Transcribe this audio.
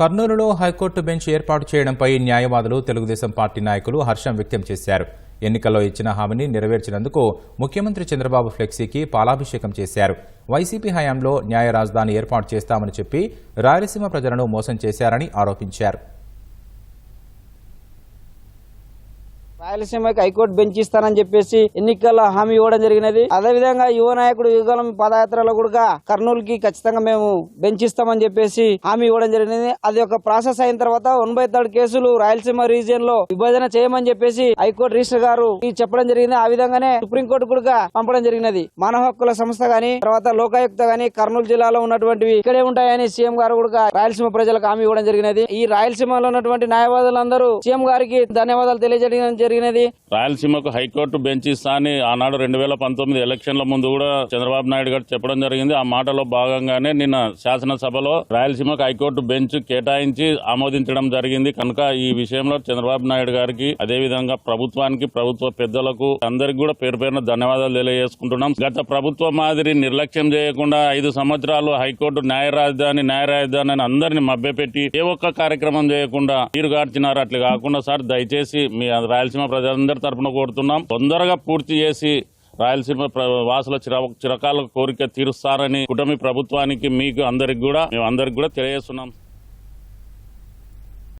కర్నూలులో high court bench ఏర్పాటు చేయడంపై న్యాయవాదులు తెలుగుదేశం పార్టీ నాయకులు హర్షం వ్యక్తం చేశారు. ఎన్నికల్లో ఇచ్చిన హామీని నెరవేర్చినందుకు ముఖ్యమంత్రి చంద్రబాబు ఫ్లెక్సీకి పాలాభిషేకం చేశారు. వైసీపీ హయాంలో న్యాయ రాజధాని ఏర్పాటు చేస్తామని చెప్పి రాయలసీమ ప్రజలను మోసం చేశారని ఆరోపించారు. రాయలసీమకి హైకోర్టు బెంచ్ ఇస్తానని చెప్పేసి ఎన్నికల్లో హామీ ఇవ్వడం జరిగినది. అదే విధంగా యువ నాయకుడు యుగలం పాదయాత్రలో కూడా కర్నూలుకి ఖచ్చితంగా మేము బెంచ్ ఇస్తామని చెప్పేసి హామీ ఇవ్వడం జరిగినది అది ఒక ప్రాసెస్ అయిన తర్వాత వన్ బై థర్డ్ కేసులు రాయలసీమ రీజియన్లో విభజన చేయమని చెప్పేసి హైకోర్టు రిజిస్టర్ గారు చెప్పడం జరిగింది. ఆ విధంగానే సుప్రీంకోర్టు కూడా పంపడం జరిగినది. మానవ హక్కుల సంస్థ గాని తర్వాత లోకాయుక్త గాని కర్నూలు జిల్లాలో ఉన్నటువంటివి ఇక్కడే ఉంటాయని సీఎం గారు కూడా రాయలసీమ ప్రజలకు హామీ ఇవ్వడం జరిగినది. ఈ రాయలసీమలో ఉన్నటువంటి న్యాయవాదులందరూ సీఎం గారికి ధన్యవాదాలు తెలియజేయడం జరిగినది. రాయలసీమకు హైకోర్టు బెంచ్ ఇస్తా అని ఆనాడు రెండు వేల పంతొమ్మిది ఎలక్షన్ల ముందు కూడా చంద్రబాబు నాయుడు గారు చెప్పడం జరిగింది. ఆ మాటలో భాగంగానే నిన్న శాసనసభలో రాయలసీమకు హైకోర్టు బెంచ్ కేటాయించి ఆమోదించడం జరిగింది. కనుక ఈ విషయంలో చంద్రబాబు నాయుడు గారికి అదేవిధంగా ప్రభుత్వానికి ప్రభుత్వ పెద్దలకు అందరికి కూడా పేరు పేరున ధన్యవాదాలు తెలియజేసుకుంటున్నాం. గత ప్రభుత్వ మాదిరి నిర్లక్ష్యం చేయకుండా ఐదు సంవత్సరాలు హైకోర్టు న్యాయ రాజధాని న్యాయ రాజధాని అని అందరిని మభ్యపెట్టి ఏ ఒక్క కార్యక్రమం చేయకుండా తీరుగార్చినారు అట్లా కాకుండా సార్ దయచేసి మీ రాయలసీమ ప్రజలందరి తరఫున కోరుతున్నాం. తొందరగా పూర్తి చేసి రాయలసీమ వాసుల చిర చిరకాల కోరిక తీరుస్తారని కుటుంబ ప్రభుత్వానికి మీకు అందరికి కూడా మేము అందరికి కూడా తెలియజేస్తున్నాం.